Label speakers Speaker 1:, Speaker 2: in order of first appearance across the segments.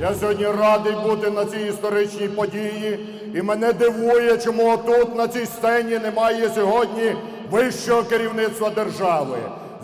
Speaker 1: Я сьогодні радий бути на цій історичній події, і мене дивує, чому тут на цій сцені немає сьогодні вищого керівництва держави.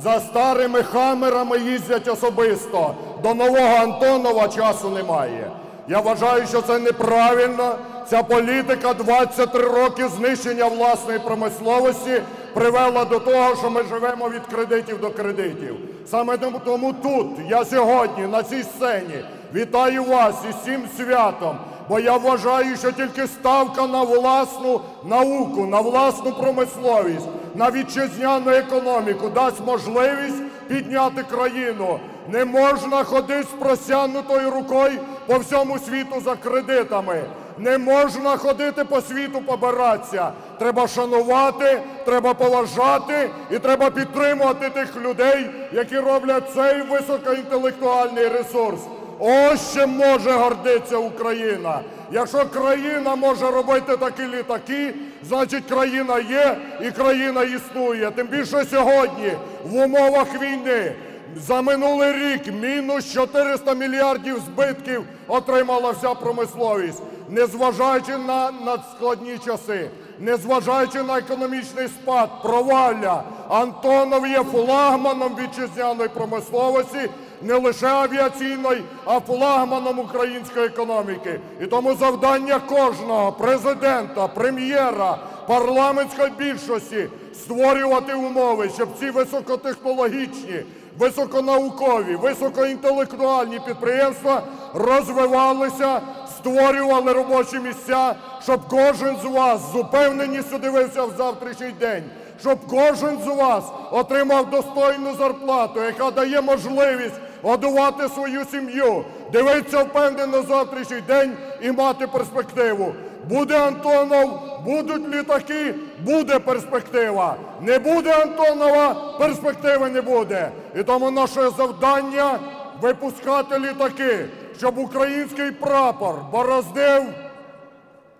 Speaker 1: За старими хамерами їздять особисто. До нового Антонова часу немає. Я вважаю, що це неправильно. Ця політика 23 роки знищення власної промисловості привела до того, що ми живемо від кредитів до кредитів. Саме тому- тут я сьогодні на цій сцені вітаю вас із цим святом. Бо я вважаю, що тільки ставка на власну науку, на власну промисловість, на вітчизняну економіку дасть можливість підняти країну. Не можна ходити з простягнутою рукою по всьому світу за кредитами. Не можна ходити по світу побиратися. Треба шанувати, треба поважати і треба підтримувати тих людей, які роблять цей високоінтелектуальний ресурс. Ось чим може гордитися Україна. Якщо країна може робити такі літаки, значить країна є і країна існує. Тим більше сьогодні в умовах війни. За минулий рік мінус 400 мільярдів збитків отримала вся промисловість, незважаючи на надскладні часи, незважаючи на економічний спад, провалля. Антонов є флагманом вітчизняної промисловості, не лише авіаційної, а флагманом української економіки. І тому завдання кожного президента, прем'єра, парламентської більшості створювати умови, щоб ці високотехнологічні, високонаукові, високоінтелектуальні підприємства розвивалися, створювали робочі місця, щоб кожен з вас з упевненістю дивився в завтрашній день, щоб кожен з вас отримав достойну зарплату, яка дає можливість годувати свою сім'ю, дивитися впевнено завтрашній день і мати перспективу. Буде Антонов, будуть літаки, буде перспектива. Не буде Антонова, перспективи не буде. І тому наше завдання випускати літаки, щоб український прапор бороздив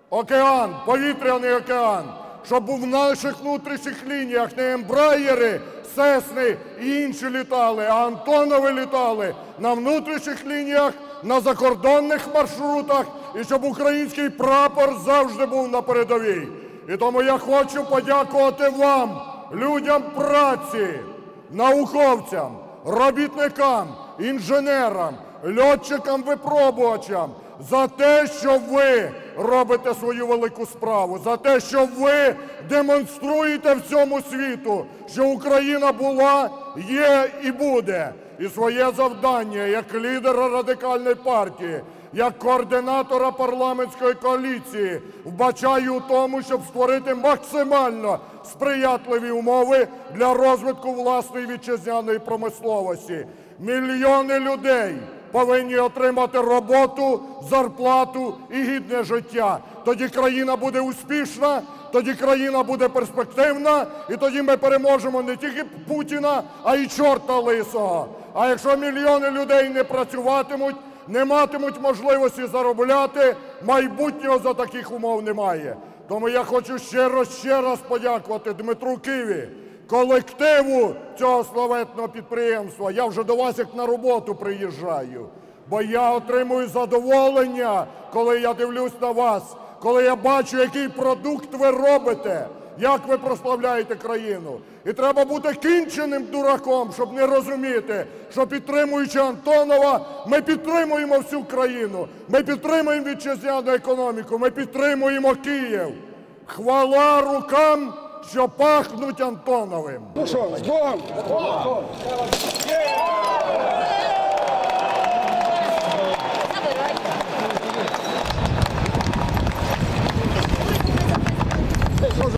Speaker 1: океан, повітряний океан, щоб в наших внутрішніх лініях не ембраєри, сесни і інші літали, а Антонови літали на внутрішніх лініях, на закордонних маршрутах, і щоб український прапор завжди був на передовій. І тому я хочу подякувати вам, людям праці, науковцям, робітникам, інженерам, льотчикам-випробувачам за те, що ви робите свою велику справу, за те, що ви демонструєте всьому світу, що Україна була, є і буде. І своє завдання як лідера радикальної партії, як координатора парламентської коаліції вбачаю у тому, щоб створити максимально сприятливі умови для розвитку власної вітчизняної промисловості. Мільйони людей повинні отримати роботу, зарплату і гідне життя. Тоді країна буде успішна, тоді країна буде перспективна, і тоді ми переможемо не тільки Путіна, а й чорта лисого. А якщо мільйони людей не працюватимуть, не матимуть можливості заробляти, майбутнього за таких умов немає. Тому я хочу ще раз ще раз подякувати Дмитру Киві, колективу цього славетного підприємства. Я вже до вас як на роботу приїжджаю, бо я отримую задоволення, коли я дивлюсь на вас, коли я бачу, який продукт ви робите. Як ви прославляєте країну? І треба бути кінченим дураком, щоб не розуміти, що підтримуючи Антонова, ми підтримуємо всю країну, ми підтримуємо вітчизняну економіку, ми підтримуємо Київ. Хвала рукам, що пахнуть Антоновим.
Speaker 2: Ну що, з Богом!